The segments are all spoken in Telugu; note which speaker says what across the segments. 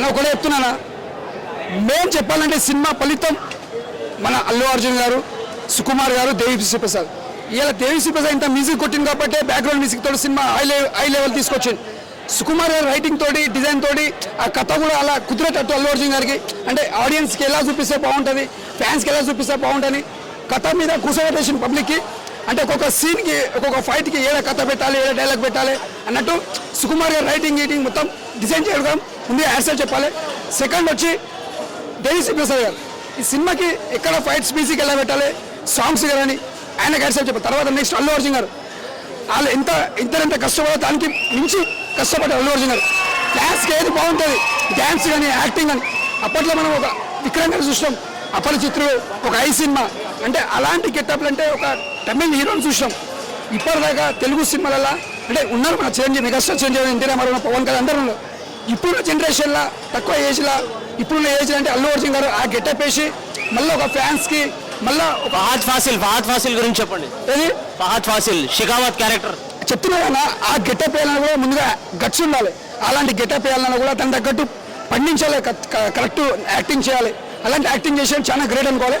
Speaker 1: అని ఒకటే చెప్తున్నానా మేము చెప్పాలంటే సినిమా ఫలితం మన అల్లు అర్జున్ గారు సుకుమార్ గారు దేవిశ్రీ ప్రసాద్ ఇలా దేవిశ్రీ ప్రసాద్ ఇంత మ్యూజిక్ కొట్టింది కాబట్టి బ్యాక్గ్రౌండ్ మ్యూజిక్ తోటి cinema high level high level తీసుకొచ్చింది. సుకుమార్ గారి రైటింగ్ తోటి డిజైన్ తోటి ఆ కథ కూడా అలా కుదిరేటట్టు అల్లు అర్జున్ గారికి. అంటే ఆడియన్స్కి ఎలా చూపిస్తే బాగుంటుంది ఫ్యాన్స్కి ఎలా చూపిస్తే బాగుంటుంది కథ మీద కూర్చోబెట్టేసిన పబ్లిక్కి అంటే ఒక్కొక్క సీన్కి ఒక్కొక్క ఫైట్కి ఏడ కథ పెట్టాలి ఏడ డైలాగ్ పెట్టాలి అన్నట్టు సుకుమార్ గారు రైటింగ్ గీటింగ్ మొత్తం డిజైన్ చేయడం ముందే యాన్సర్ చెప్పాలి. సెకండ్ వచ్చి డైలీ ప్రసాద్ గారు. ఈ సినిమాకి ఎక్కడ ఫైట్స్ మ్యూజిక్ ఎలా పెట్టాలి? సాంగ్స్ కానీ ఆయన యాన్సర్ చెప్పాలి తర్వాత నెక్స్ట్ అల్లు అర్జున్ గారు. వాళ్ళు ఎంత ఇద్దరంత కష్టపడో దానికి మించి కష్టపడ్డారు అల్లు అర్జున్ గారు. డ్యాన్స్కి ఏది బాగుంటుంది? డ్యాన్స్ కానీ యాక్టింగ్ కానీ అప్పట్లో మనం ఒక విక్రమ్ గారు అప్పటి అపరిచిత్రుడు ఒక ఐ సినిమా. అంటే అలాంటి గెటప్లు అంటే ఒక తమిళ హీరోని చూసినాం. ఇప్పటిదాకా తెలుగు సినిమాలలో అంటే ఉన్నారు మన చేంజ్ మెగాస్టార్ చేంజ్ ఎన్టీ రామారావు పవన్ కళ్యాణ్ అందరూ ఉన్నారు. ఇప్పుడున్న జనరేషన్లో తక్కువ ఏజ్లో ఇప్పుడున్న ఏజ్ అంటే అల్లు అర్జున్ గారు ఆ గెటప్ వేసి మళ్ళీ ఒక ఫ్యాన్స్కి మళ్ళీ ఒక
Speaker 2: ఫహద్ ఫాసిల్ ఫహద్ ఫాసిల్ గురించి చెప్పండి.
Speaker 1: ఏది?
Speaker 2: ఫహద్ ఫాసిల్ షికావత్ క్యారెక్టర్
Speaker 1: చెప్తున్నా కదా ఆ గెటప్ వేయాలన్నా కూడా ముందుగా గట్స్ ఉండాలి. అలాంటి గెటప్ వేయాలన్నా కూడా తన తగ్గట్టు పండించాలి కరెక్ట్ యాక్టింగ్ చేయాలి. అలాంటి యాక్టింగ్ చేసేది చాలా గ్రేట్ అనుకోవాలి.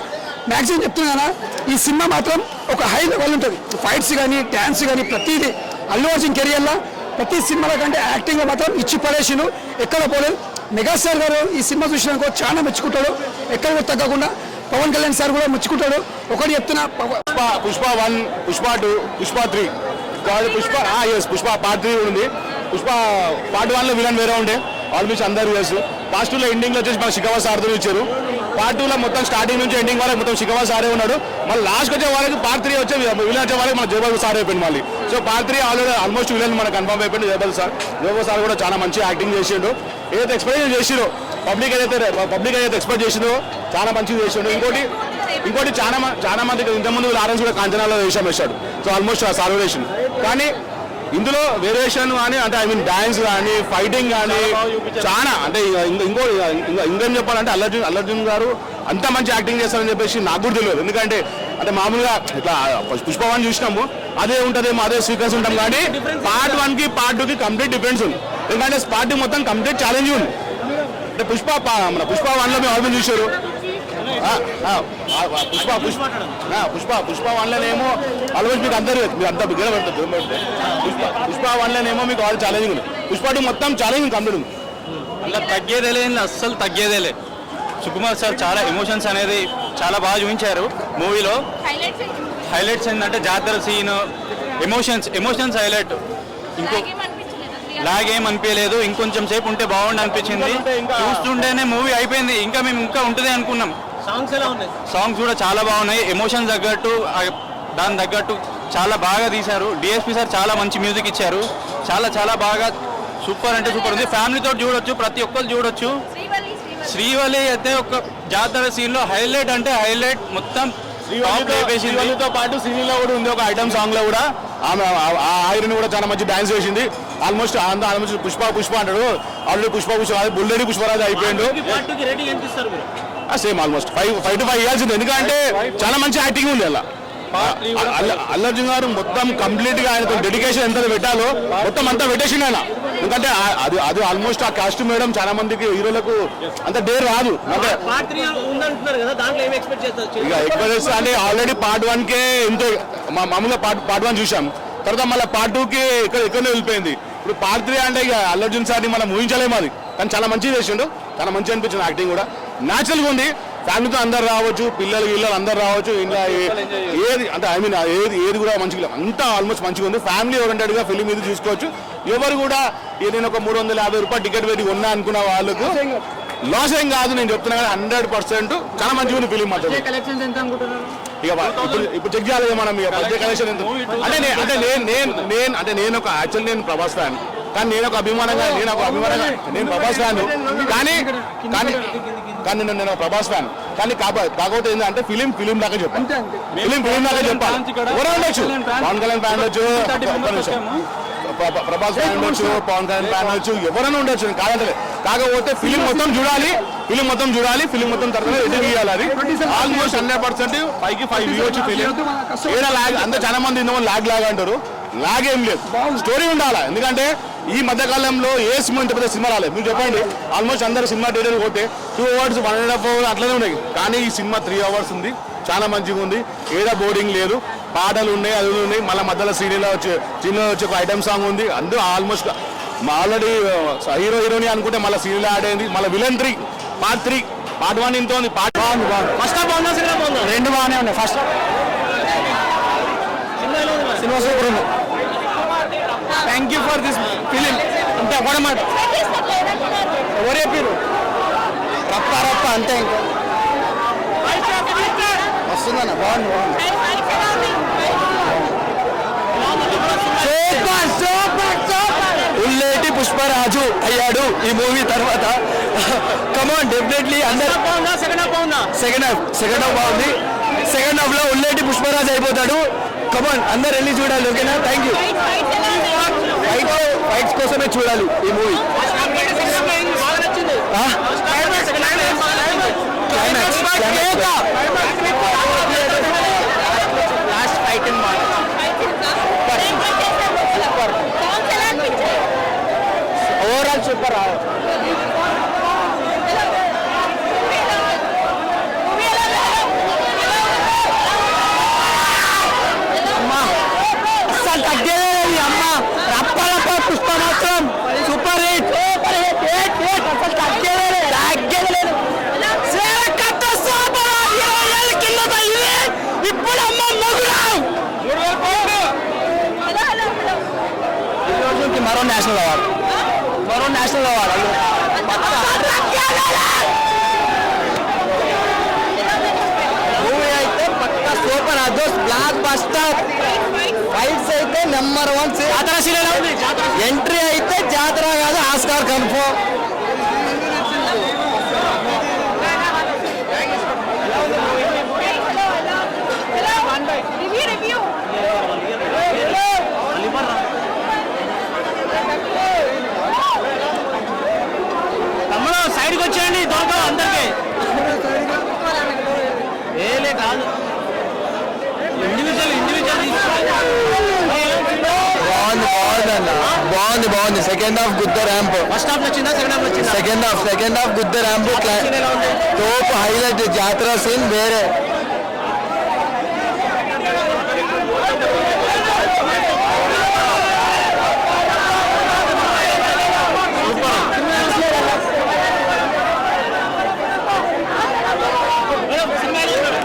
Speaker 1: మ్యాక్సిమం చెప్తున్నానా? ఈ సినిమా మాత్రం ఒక హై లెవెల్ ఉంటుంది. ఫైట్స్ కానీ డ్యాన్స్ కానీ ప్రతిదీ అల్లు అర్జున్ కెరియర్లో ప్రతి సినిమాల కంటే యాక్టింగ్లో మాత్రం ఇచ్చి పడేసిను ఎక్కడ పోలేదు. మెగాస్టార్ గారు ఈ సినిమా చూసినాక చాలా మెచ్చుకుంటాడు. ఎక్కడ తగ్గకుండా పవన్ కళ్యాణ్ సార్ కూడా మెచ్చుకుంటాడు. ఒకటి చెప్తున్నా Pawan
Speaker 3: Pushpa Pushpa one Pushpa two Pushpa three. Pushpa yes Pushpa part three ఉంది. పుష్ప పార్ట్ వన్లో విలన్ వేరే ఉండే. ఆల్మోస్ట్ అందరూ తెలుసు పార్ట్ టూ లో వచ్చేసి మన శిఖవా సార్తో ఇచ్చారు. పార్ట్ టూ లో మొత్తం స్టార్టింగ్ నుంచి ఎండింగ్ వరకు మొత్తం శిఖవా సారే ఉన్నాడు. మళ్ళీ లాస్ట్ వచ్చే వరకు పార్ట్ త్రీ వచ్చే విలన్ వచ్చే వరకు మన జయబాబు సార్ అయిపోయింది మళ్ళీ. So part three already almost villain మనకు కన్ఫర్మ్ అయిపోయింది జయబాబు సార్. జయబాబు సార్ కూడా చాలా మంచి యాక్టింగ్ చేసిండు. ఏదైతే ఎక్స్పెక్ట్ చేసిండో పబ్లిక్ ఏదైతే పబ్లిక్ ఏదైతే ఎక్స్పెక్ట్ చేసిందో చాలా మంచిగా చేసిండు. ఇంకోటి ఇంకోటి చాలా చాలా మంది ఇంతకుముందు లారెన్స్ కూడా కాంచనాలో వేషం వేశాడు. సో ఆల్మోస్ట్ సార్ వేసిండు. కానీ ఇందులో వేరియేషన్ కానీ అంటే ఐ మీన్ డాన్స్ కానీ ఫైటింగ్ కానీ చాలా అంటే ఇక ఇంకో చెప్పాలంటే అల్లర్జున్ అల్లర్జున్ గారు అంత మంచి యాక్టింగ్ చేస్తారని చెప్పేసి నాకు కూడా తెలియదు. ఎందుకంటే అంటే మామూలుగా ఇట్లా పుష్ప వన్ చూసినాము అదే ఉంటుందేమో అదే సీక్వెన్స్ ఉంటాం కానీ పార్ట్ వన్కి పార్ట్ టూ కి కంప్లీట్ డిఫరెన్స్ ఉంది. ఎందుకంటే పార్ట్ మొత్తం కంప్లీట్ ఛాలెంజ్ ఉంది. అంటే పుష్ప మన పుష్ప వన్లో మేము ఆల్బమ్ చూశారు పుష్ప పుష్ప. పుష్ప పుష్ప వన్లోనేమో ఆల్మోస్ట్ మీకు అందరు మీరు అంతా బిగ్గర పెడతారు. పుష్ప పుష్ప వన్లోనేమో మీకు ఆల్ ఛాలెంజింగ్ ఉంది. పుష్ప టూ మొత్తం ఛాలెంజింగ్ కంప్లీట్ ఉంది.
Speaker 4: అలా తగ్గేదే లేదు అస్సలు తగ్గేదే లేదు సుకుమార్ సార్ చాలా ఎమోషన్స్ అనేది చాలా బాగా చూపించారు మూవీలో.
Speaker 5: హైలైట్స్
Speaker 4: హైలైట్స్ ఏంటంటే జాతర సీన్ ఎమోషన్స్ ఎమోషన్స్ హైలైట్ ఇంకో
Speaker 5: లాగేమనిపించలేదు?
Speaker 4: లాగేం అనిపించలేదు ఇంకొంచెం సేపు ఉంటే బాగుండు అనిపించింది. చూస్తుంటేనే మూవీ అయిపోయింది ఇంకా మేము ఇంకా ఉంటుంది అనుకున్నాం.
Speaker 2: సాంగ్స్ ఎలా ఉన్నాయి?
Speaker 4: సాంగ్స్ కూడా చాలా బాగున్నాయి. ఎమోషన్స్ తగ్గట్టు ఆ దాని తగ్గట్టు చాలా బాగా తీశారు. డిఎస్పి సార్ చాలా మంచి మ్యూజిక్ ఇచ్చారు. చాలా చాలా బాగా సూపర్ అంటే సూపర్ ఉంది. ఫ్యామిలీతో చూడొచ్చు ప్రతి ఒక్కరు చూడొచ్చు.
Speaker 5: శ్రీవల్లి శ్రీవల్లి.
Speaker 4: శ్రీవల్లి అయితే ఒక జాతర సీన్లో హైలైట్ అంటే హైలైట్ మొత్తం.
Speaker 3: శ్రీవల్లితో పాటు సినీలో కూడా ఉంది. ఒక ఐటమ్ సాంగ్లో కూడా ఆమె ఆ- ఆ ఆయిరని కూడా చాలా మంచి డాన్స్ చేసింది. ఆల్మోస్ట్ అంత ఆల్మోస్ట్ పుష్ప పుష్ప అంటాడు. ఆల్రెడీ పుష్ప పుష్ప బుల్లెడి పుష్పరాజు అయిపోయిండు.
Speaker 2: ఎంత
Speaker 3: same almost five five to five ఇవ్వాల్సింది ఎందుకంటే చాలా మంచి యాక్టింగ్ ఉంది అలా. అల్లర్జున్ గారు మొత్తం కంప్లీట్గా ఆయనతో డెడికేషన్ ఎంత పెట్టాలో మొత్తం అంతా పెట్టేసిండు ఆయన. ఎందుకంటే అది అది ఆల్మోస్ట్ ఆ కాస్ట్యూమ్ వేయడం చాలా మందికి హీరోలకు అంత డేర్ రాదు. అంటే
Speaker 2: ఎక్స్పెక్ట్
Speaker 3: ఇక చేస్తే అంటే ఆల్రెడీ పార్ట్ వన్ కే ఇంత మా మామూలుగా పార్ట్ పార్ట్ వన్ చూసాం. తర్వాత మళ్ళీ పార్ట్ టూ కి ఇక్కడ ఎక్కడనే వెళ్ళిపోయింది. ఇప్పుడు పార్ట్ త్రీ అంటే ఇక అల్లర్జున్ సార్ని మనం ఊహించలేము అది. కానీ చాలా మంచిగా చేసిండు. చాలా మంచిగా అనిపించింది యాక్టింగ్ కూడా. న్యాచురల్గా ఉంది. ఫ్యామిలీతో అందరు రావచ్చు పిల్లలు గిల్లలు అందరు రావచ్చు ఇంకా ఏది అంటే ఐ మీన్ ఏది ఏది కూడా మంచిగా. అంతా ఆల్మోస్ట్ మంచిగా ఉంది. ఫ్యామిలీ ఓరియంటెడ్గా ఫిలిం ఇది చూసుకోవచ్చు ఎవరు కూడా "ఏ నేను ఒక మూడు వందల యాభై రూపాయలు టికెట్ పెట్టి కొన్నా అనుకున్న వాళ్ళకు లాస్ ఏం కాదు. నేను చెప్తున్నా కానీ హండ్రెడ్ పర్సెంట్ చాలా మంచిగా ఉంది ఫిలిం మాత్రం. ఇక ఇప్పుడు ఇప్పుడు చెక్ చేయాలి కదా మనం ఇక. మధ్య కలెక్షన్ ఎంత? అంటే నేను అంటే నేను నేను నేను అంటే నేను ఒక యాక్చువల్ నేను ప్రభాస్ ఫ్యాన్ కానీ నేను ఒక అభిమానంగా నేను ఒక అభిమానంగా నేను ప్రభాస్ ఫ్యాన్ కానీ కానీ కానీ నేను నేను ప్రభాస్ ఫ్యాన్. కానీ కాపా కాకపోతే ఏంటంటే ఫిలిం ఫిలిం దాకా చెప్పాలి ఫిలిం ఫిలిం దాకా చెప్పాలి ఎవరో ఉండొచ్చు. పవన్ కళ్యాణ్ ఫ్యాన్ ఉండొచ్చు. ప్రభాస్ ఫ్యాన్ ఉండొచ్చు పవన్ కళ్యాణ్ ఫ్యాన్ ఉండొచ్చు ఎవరైనా ఉండొచ్చు. కాదంటే కాకపోతే ఫిలిం మొత్తం చూడాలి. ఫిలిం మొత్తం చూడాలి. ఫిలిం మొత్తం తర్వాత చేయాలి. అది ఆల్మోస్ట్ హండ్రెడ్ పర్సెంట్ పైకి ఫైవ్ ఇవ్వచ్చు ఫిలిం ఏడా లాగ్ అందరూ చాలా మంది ఇందులో లాగ్ లాగ్ అంటారు. లాగేం లేదు. స్టోరీ ఉండాలి? ఎందుకంటే ఈ మధ్య కాలంలో ఏ సినిమా ఇంత పెద్ద సినిమా రాలేదు. మీరు చెప్పండి. ఆల్మోస్ట్ అందరు సినిమా థియేటర్ పోతే two hours one and half hour అట్లనే ఉన్నాయి. కానీ ఈ సినిమా త్రీ అవర్స్ ఉంది. చాలా మంచిగా ఉంది. ఏదో బోర్డింగ్ లేదు. పాటలు ఉన్నాయి అది ఉన్నాయి. మళ్ళీ మధ్యలో సీరియల్ వచ్చే చిన్న వచ్చే ఒక ఐటమ్ సాంగ్ ఉంది. అందరూ ఆల్మోస్ట్ ఆల్రెడీ హీరో హీరోని అనుకుంటే మళ్ళీ సీరియల్ ఆడేది మళ్ళీ villain three part three. Part one ఇంత ఉంది. పార్ట్ బాగుంది బాగుంది.
Speaker 2: ఫస్ట్ హాఫ్ బాగుందా సెకండ్ హాఫ్ బాగుందా?
Speaker 6: రెండు బాగానే ఉన్నాయి. ఫస్ట్
Speaker 2: సినిమా మరి?
Speaker 6: సినిమా సూపర్ ఉంది thank you for this film అంతే ఒకటే మాట ఎవరు చెప్పారు రప్ప రప్ప అంతే ఇంకా. వస్తుందన్న బాగుంది బాగుంది. సూపర్ సూపర్ సూపర్ ఉల్లేటి పుష్పరాజు అయ్యాడు ఈ మూవీ తర్వాత. కమాన్ డెఫినెట్లీ అందరు
Speaker 2: సెకండ్ హాఫ్ బాగుందా?
Speaker 6: సెకండ్ హాఫ్ సెకండ్ హాఫ్ బాగుంది. సెకండ్ హాఫ్లో ఉల్లేటి పుష్పరాజు అయిపోతాడు. కమాన్ అందరు వెళ్ళి చూడాలి ఓకేనా? థ్యాంక్ యూ ఫైట్స్ కోసమే చూడాలి ఈ మూవీ
Speaker 2: సెకండ్ హాఫ్ ఏం బాగా నచ్చింది
Speaker 6: లాస్ట్ ఫైట్ ఓవరాల్ సూపర్ అసలు తగ్గేది అమ్మ రప్ప రప్ప పుష్ప మాత్రం super hit super hit hit hit అసలు తగ్గేది తగ్గేది శ్రీరకట్ట సూపర్ ఇరవై ఏళ్ళ కిందట ఇది ఇప్పుడు అమ్మ మొగురాం ఈ రోజుకి మరో నేషనల్ అవార్డు మరో నేషనల్ అవార్డు మూవీ అయితే పక్క అదోస్ బ్లాక్ బస్టర్ ఫైట్స్ అయితే నెంబర్ వన్ జాతర ఎంట్రీ అయితే జాతర కాదు ఆస్కార్ కన్ఫర్మ్ అన్న బాగుంది బాగుంది సెకండ్ హాఫ్ గుద్ద ర్యాంప్
Speaker 2: ఫస్ట్ హాఫ్ నచ్చిందా? సెకండ్ హాఫ్ నచ్చిందా?
Speaker 6: సెకండ్ హాఫ్ సెకండ్ హాఫ్ గుద్ద ర్యాంప్
Speaker 2: సీన్ ఎలా ఉంది?
Speaker 6: తోపు హైలైట్ జాతర సీన్ వేరే
Speaker 2: మేడం సినిమా ఎలా ఉంది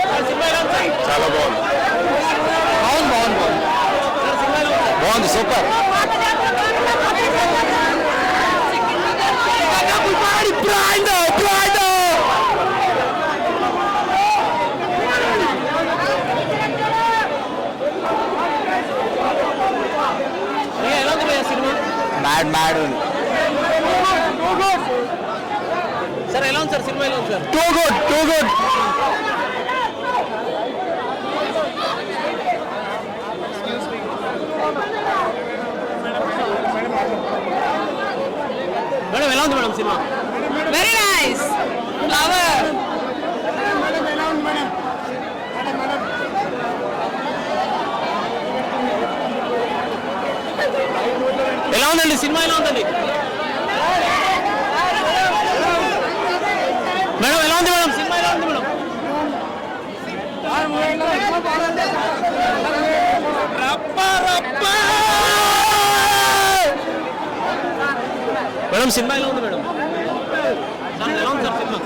Speaker 2: మేడం సినిమా ఎలా ఉంది సార్?
Speaker 3: చాలా బాగుంది
Speaker 6: బాగుంది బాగుంది బాగుంది
Speaker 2: సార్ సినిమా ఎలా ఉంది
Speaker 6: బాగుంది సూపర్
Speaker 2: భయ్యా, ఎలా ఉంది భయ్యా సినిమా
Speaker 6: మ్యాడ్ మ్యాడ్ ఉంది
Speaker 2: సార్ ఎలా ఉంది సార్ సినిమా ఎలా ఉంది sir
Speaker 6: too good too good
Speaker 2: ఎలా ఉంది madam cinema?
Speaker 5: Very nice flower
Speaker 2: ఎలా ఉందండి? సినిమా ఎలా ఉందండి? మేడం ఎలా ఉంది మేడం? సినిమా ఎలా ఉంది మేడం? మేడం సినిమా ఎలా ఉంది మేడం. ఎలా ఉంది సార్ సినిమా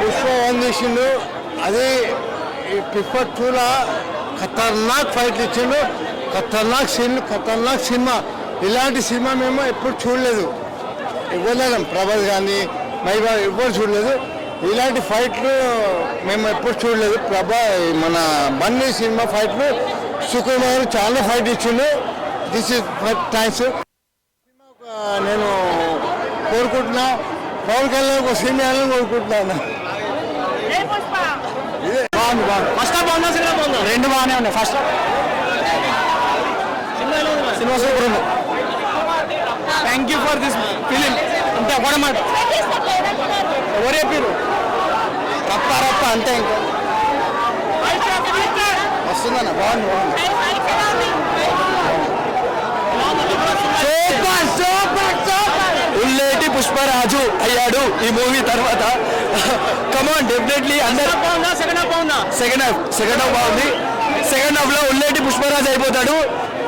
Speaker 7: పుష్ప వన్ చేసిండు? అది పుష్ప టూలా ఖతర్నాక్ ఫైట్లు ఇచ్చిండు. ఖతర్నాక్ సినిమా ఖతర్నాక్ సినిమా. ఇలాంటి సినిమా మేము ఎప్పుడు చూడలేదు. ఇవ్వలేం ప్రభాస్ కానీ మైబా ఎవ్వరు చూడలేదు. ఇలాంటి ఫైట్లు మేము ఎప్పుడు చూడలేదు. ప్రభా మన బన్నీ సినిమా ఫైట్లు సుకుమార్ చాలా ఫైట్ ఇచ్చిండు. దిస్ ఇస్ థ్యాంక్స్ నేను కోరుకుంటున్నా. పవన్ కళ్యాణ్ ఒక సినిమా కోరుకుంటున్నాను. బాగుంది
Speaker 6: బాగుంది.
Speaker 2: ఫస్ట్ బాగుందా బాగుందా?
Speaker 6: రెండు బాగానే ఉన్నాయి. ఫస్ట్
Speaker 2: సినిమా
Speaker 6: సూపర్ ఉంది. Thank you for this film అంతే ఒకటే మాట ఎవరు చెప్పారు రప్ప రప్ప అంతే ఇంకా. వస్తుందన్న బాగుంది బాగుంది. Super super super. ఉల్లేటి పుష్పరాజు అయ్యాడు ఈ మూవీ తర్వాత. కమాన్ డెఫినెట్లీ అందరు
Speaker 2: బాగుందా? సెకండ్ హాఫ్ బాగుందా?
Speaker 6: సెకండ్ హాఫ్ సెకండ్ హాఫ్ బాగుంది. సెకండ్ హాఫ్లో ఉల్లేటి పుష్పరాజు అయిపోతాడు.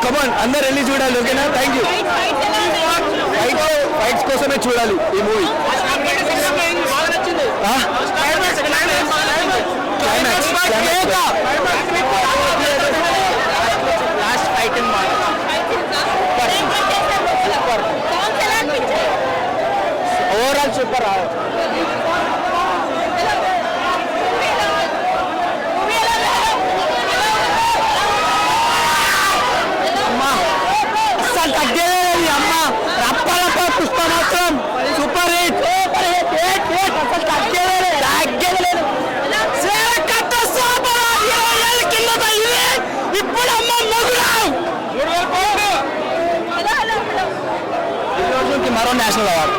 Speaker 6: కమాన్ అందరు వెళ్ళి చూడాలి ఓకేనా? థ్యాంక్ యూ ఫైట్ ఫైట్స్ కోసమే చూడాలి ఈ movie last fight overall super అసలు తగ్గేది అమ్మ రప్ప రప్ప పుష్ప మాత్రం super hit super hit hit hit అసలు తగ్గేది తగ్గేది సేవకట్ట సూపర్ ఇరవై ఏళ్ళ కిందట ఇది ఇప్పుడు అమ్మ మొగుడు ఈ రోజుకి మరో నేషనల్ అవార్డు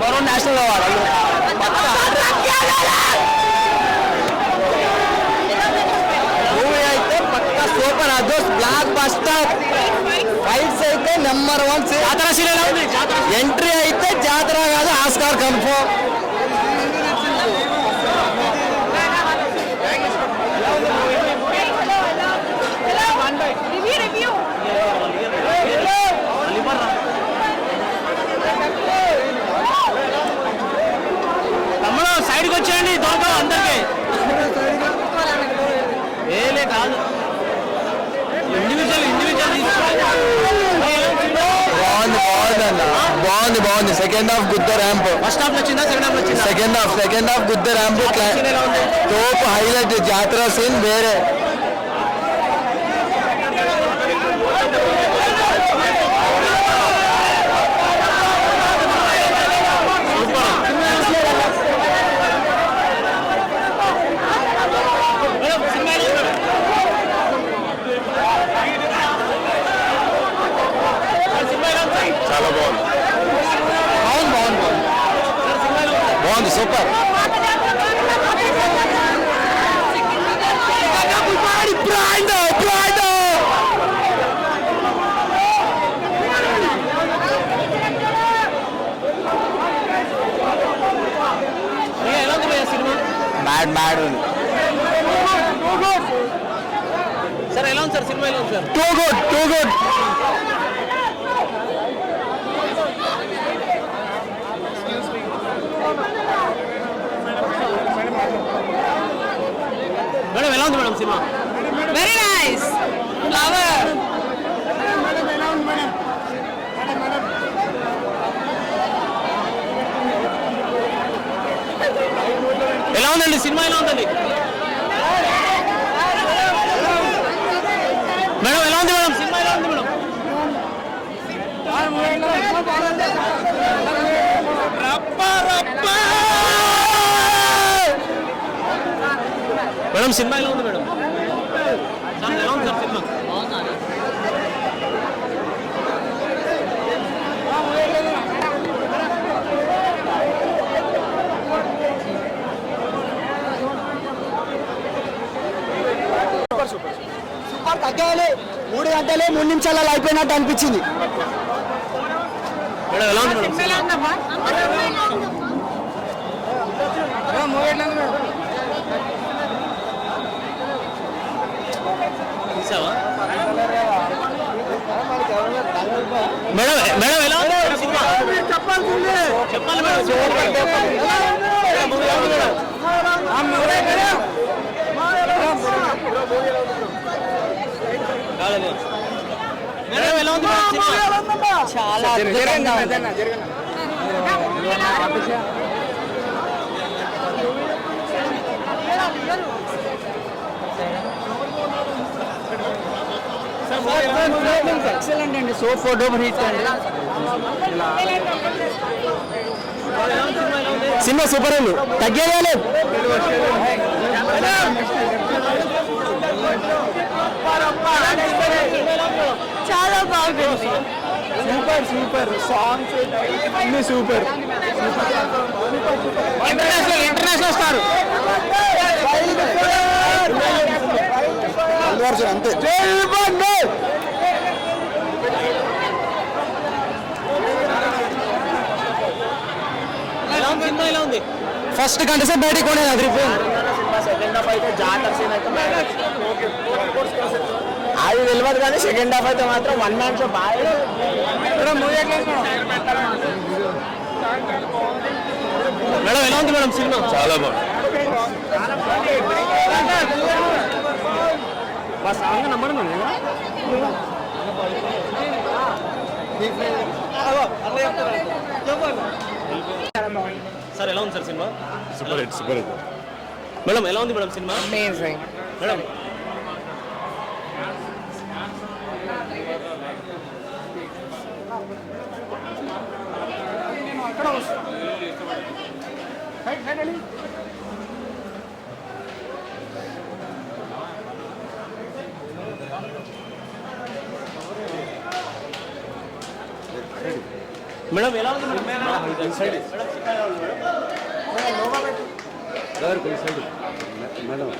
Speaker 6: మరో నేషనల్ అవార్డు మూవీ అయితే పక్క సూపర్. అదోస్ బ్లాక్ బస్టర్ ఫైట్స్ అయితే నెంబర్ వన్ జాతర ఎంట్రీ అయితే జాతర కాదు ఆస్కార్ కన్ఫర్మ్ బాగుంది బాగుంది సెకండ్ హాఫ్ గుద్ద ర్యాంప్
Speaker 2: ఫస్ట్ హాఫ్ నచ్చిందా సెకండ్ హాఫ్ నచ్చిందా
Speaker 6: సెకండ్ హాఫ్ సెకండ్ హాఫ్ గుద్ద ర్యాంప్
Speaker 2: scene ఎలా ఉంది?
Speaker 6: తోపు హైలైట్ జాతర సీన్ వేరే
Speaker 2: మేడం సినిమా ఎలా ఉంది మేడం సినిమా ఎలా ఉంది
Speaker 3: చాలా బాగుంది
Speaker 6: బాగుంది బాగుంది బాగుంది
Speaker 2: సినిమా ఎలా ఉంది
Speaker 6: బాగుంది సూపర్
Speaker 2: భయ్యా, ఎలా ఉంది భయ్యా సినిమా
Speaker 6: మ్యాడ్ మ్యాడ్ ఉంది
Speaker 2: సార్ ఎలా ఉంది సార్ సినిమా ఎలా ఉంది sir
Speaker 6: too good too good
Speaker 2: madam ఎలా ఉంది madam cinema.
Speaker 5: Very nice. Flower.
Speaker 2: ఎలా ఉందండి? సినిమా ఎలా ఉందండి? మేడం ఎలా ఉంది మేడం? సినిమా ఎలా ఉంది మేడం? మేడం సినిమా ఎలా ఉంది మేడం సార్ ఎలా ఉంది సార్ సినిమా
Speaker 6: తగ్గాలి మూడు గంటలే మూడు నిమిషాలలో అయిపోయినట్టు అనిపించింది.
Speaker 2: మేడం ఎలా చెప్పాలి మేడం ఎలా ఉంది మేడం ఎలా ఉంది
Speaker 5: చాలా అద్భుతంగా ఉంది.
Speaker 6: ఎక్సలెంట్ అండి సో ఫోటో హిట్ అండి. సినిమా సూపర్ అండి తగ్గేదే లేదు
Speaker 5: చాలా బాగుంది
Speaker 1: సూపర్ సూపర్ సాంగ్స్ అన్ని సూపర్ ఇంటర్నేషనల్ ఇంటర్నేషనల్ స్టార్ అంతే ఫస్ట్ గంట సేపు బయటికి కొనే అదిరిపోయింది
Speaker 2: సెకండ్ హాఫ్ అయితే జాతర సీన్ అయితే.
Speaker 1: అది తెలియదు కానీ సెకండ్ హాఫ్ అయితే మాత్రం వన్ మ్యాన్ షో బాగా
Speaker 2: మేడం ఎలా ఉంది మేడం సినిమా?
Speaker 3: చాలా బాగుంది.
Speaker 2: సార్ ఎలా ఉంది sir cinema?
Speaker 3: Super hit super hit.
Speaker 2: Madam ఎలా ఉంది madam cinema?
Speaker 5: Amazing
Speaker 2: madam madam ఎలా ఉంది మేడం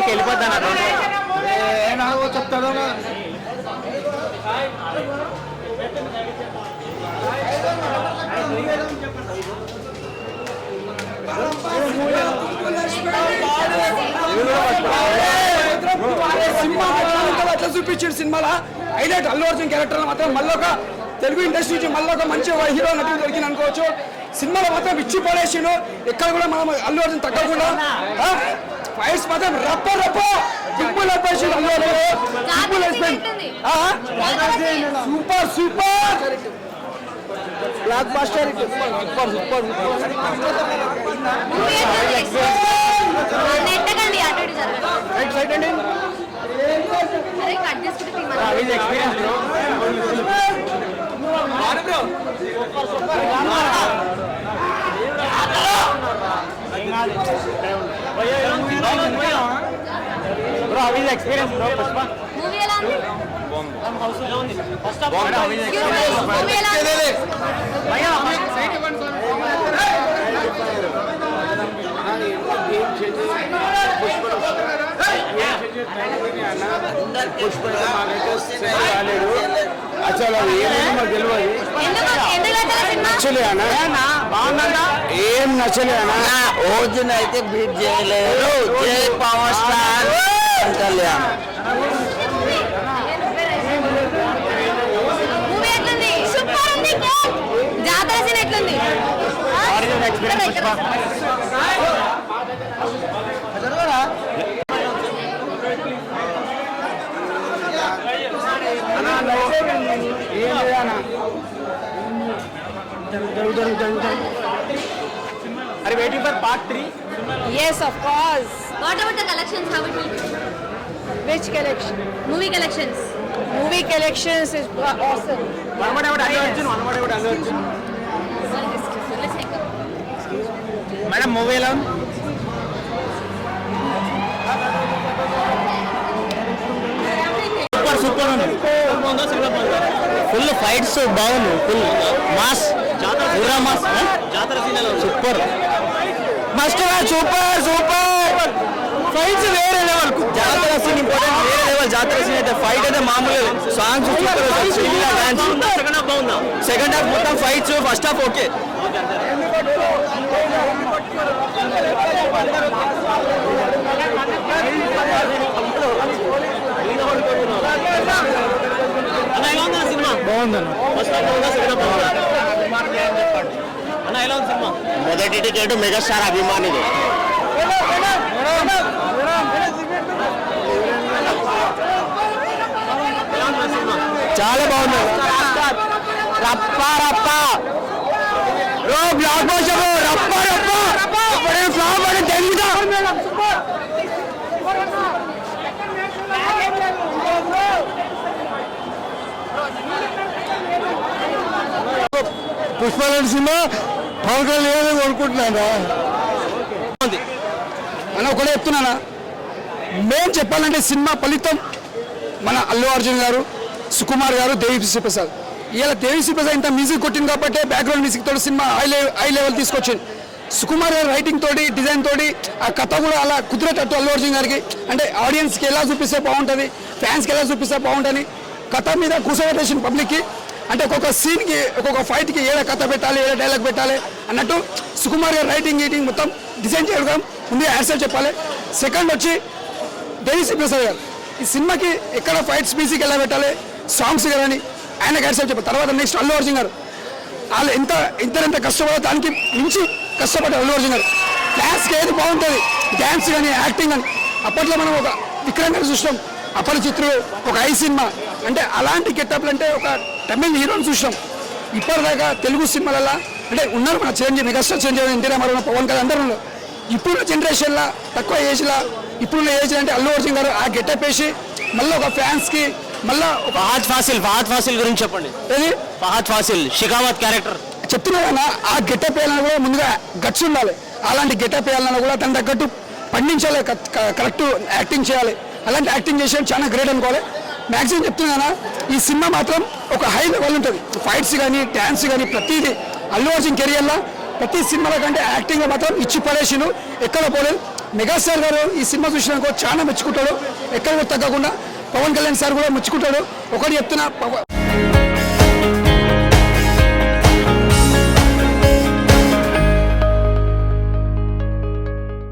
Speaker 1: వెళ్ళిపోతానో చెప్తాడో చెప్పండి అట్లా చూపించాడు సినిమాలో? హైలైట్ అల్లు అర్జున్ క్యారెక్టర్ మాత్రం మళ్ళీ ఒక తెలుగు ఇండస్ట్రీ నుంచి మళ్ళీ ఒక మంచి హీరో నటుడు దొరికింది అనుకోవచ్చు. సినిమాలో మాత్రం ఇచ్చి పడేసిండు. ఎక్కడ కూడా మనం అల్లు అర్జున్ తగ్గకుండా ఫైట్స్ మాత్రం రప్ప రప్ప సింపుల్ అయిపోయింది Allu Arjun. Super super! Blockbuster super super
Speaker 8: జరగదు.
Speaker 1: రైట్ సైడ్ అండి.
Speaker 8: అరే కట్ చేసుకుంటే తీయమని. మూవీ ఎలా ఉంది? Me, మూవీ ఎలా ఉంది?
Speaker 3: అసలు అది ఏమైందో మాకు తెలియదు
Speaker 8: ఎందుకు ఎందుకు నచ్చలేదు సినిమా
Speaker 3: నచ్చలే ఏం నచ్చలే
Speaker 9: ఓజున్ అయితే బీట్ చేయలేదు జై పవర్ స్టార్ కళ్యాణ్
Speaker 8: జాతర సీన్ ఎట్లుంది ఆ?
Speaker 1: లేదన్నా
Speaker 2: అరే waiting for part three
Speaker 5: Yes, of course.
Speaker 8: What about the collections? How it will?
Speaker 5: Which collection?
Speaker 8: Movie collections.
Speaker 5: Movie collections is awesome.
Speaker 2: One more about Allu Arjun one more about Allu Arjun
Speaker 8: Let's take a-
Speaker 2: madam movie ఎలా ఉంది సినిమా
Speaker 9: ఫుల్ ఫైట్స్ బాగుంది ఫుల్ మాస్
Speaker 2: జాతర
Speaker 9: మాస్
Speaker 2: జాతర
Speaker 9: super.
Speaker 1: Must super super. Fights వేరే లెవెల్.
Speaker 9: జాతర సీన్ ఇంపార్టెంట్ వేరే లెవెల్. జాతర సీన్ అయితే ఫైట్ అయితే మామూలు సాంగ్స్ డాన్స్
Speaker 2: సెకండ్ హాఫ్ బాగుందా?
Speaker 9: సెకండ్ హాఫ్ మొత్తం ఫైట్స్ ఫస్ట్ హాఫ్ ఓకే
Speaker 2: అన్న ఎలా ఉంది సినిమా
Speaker 1: బాగుందన్న
Speaker 2: ఫస్ట్ హాఫ్ బాగుందా సెకండ్ హాఫ్ బాగుందా అన్న ఎలా ఉంది సినిమా
Speaker 9: మొదటి టికెట్ మెగాస్టార్ అభిమానిది.
Speaker 2: ఎలా ఉంది సినిమా
Speaker 1: చాలా బాగుంది. రప్ప రప్ప. బ్లాక్ బస్టర్ రప్ప రప్ప. ఇప్పుడే ఫ్లాప్ అని తెలుగుదా
Speaker 7: పుష్ప సినిమా పవన్ కళ్యాణ్ కొనుక్కుంటున్నాను
Speaker 1: అని ఒకటే చెప్తున్నానా? మేము చెప్పాలంటే సినిమా ఫలితం మన అల్లు అర్జున్ గారు సుకుమార్ గారు దేవిశ్రీ ప్రసాద్ ఇలా దేవిశ్రీ ప్రసాద్ ఇంత మ్యూజిక్ కొట్టింది కాబట్టి బ్యాక్గ్రౌండ్ మ్యూజిక్ తోటి cinema high level high level తీసుకొచ్చింది. సుకుమార్ గారు రైటింగ్ తోటి డిజైన్ తోటి ఆ కథ కూడా అలా కుదిరేటట్టు అల్లు అర్జున్ గారికి అంటే ఆడియన్స్కి ఎలా చూపిస్తే బాగుంటుంది ఫ్యాన్స్కి ఎలా చూపిస్తే బాగుంటుంది కథ మీద కూర్చోబెట్టేసిన పబ్లిక్కి. అంటే ఒక్కొక్క సీన్కి ఒక్కొక్క ఫైట్కి ఏడ కథ పెట్టాలి ఏడ డైలాగ్ పెట్టాలి అన్నట్టు సుకుమార్ గారు రైటింగ్ గీటింగ్ మొత్తం డిజైన్ చేయడం ముందు యాడ్సెట్ చెప్పాలి. సెకండ్ వచ్చి దేవిశ్రీ ప్రసాద్ గారు. ఈ సినిమాకి ఎక్కడ ఫైట్స్ మ్యూజిక్ ఎలా పెట్టాలి సాంగ్స్ కానీ ఆయన యాడ్సెట్ చెప్పాలి. తర్వాత నెక్స్ట్ అల్లు అర్జున్ గారు. వాళ్ళు ఎంత ఇద్దరెంత కష్టపడో దానికి మించి కష్టపడ్డారు అల్లు అర్జున్ గారు. క్లాస్కి ఏది బాగుంటుంది డ్యాన్స్ కానీ యాక్టింగ్ కానీ అప్పట్లో మనం ఒక విక్రమ్ గారు చూసినాం. అపరిచిత్రుడు ఒక ఐ సినిమా. అంటే అలాంటి గెటప్లు అంటే ఒక తమిళ హీరోని చూసినాం. ఇప్పటిదాకా తెలుగు సినిమాలలో అంటే ఉన్నారు మన చిరంజీవి మెగాస్టార్ చిరంజీవి ఎన్టీ రామారావు పవన్ కళ్యాణ్ అందరూ ఉన్నారు. ఇప్పుడున్న జనరేషన్లో తక్కువ ఏజ్లో ఇప్పుడున్న ఏజ్ అంటే అల్లు అర్జున్ గారు ఆ గెటప్ వేసి మళ్ళీ ఒక ఫ్యాన్స్కి మళ్ళీ ఒక
Speaker 2: ఫహద్ ఫాసిల్ ఫహద్ ఫాసిల్ గురించి చెప్పండి.
Speaker 1: ఏది?
Speaker 2: ఫహద్ ఫాసిల్ షికావత్ క్యారెక్టర్.
Speaker 1: చెప్తున్నా కదా ఆ గెటప్ వేయాలన్నా కూడా ముందుగా గట్స్ ఉండాలి. అలాంటి గెటప్ వేయాలన్నా కూడా దాని తగ్గట్టు పండించాలి కరెక్ట్ యాక్టింగ్ చేయాలి. అలాంటి యాక్టింగ్ చేసే చాలా గ్రేట్ అనుకోవాలి. మ్యాక్సిమం చెప్తున్నా ఈ సినిమా మాత్రం ఒక హై లెవెల్ ఉంటుంది. ఫైట్స్ కానీ డ్యాన్స్ కానీ ప్రతిదీ అల్లు అర్జున్ కెరియర్లో ప్రతి సినిమాల కంటే యాక్టింగ్ మాత్రం ఇచ్చి పడేసిను ఎక్కడ పోలేదు. మెగాస్టార్ గారు ఈ సినిమా చూసినాకో చాలా మెచ్చుకుంటాడు. ఎక్కడ కూడా తగ్గకుండా పవన్ కళ్యాణ్ సార్ కూడా మెచ్చుకుంటాడు. ఒకటి చెప్తున్నా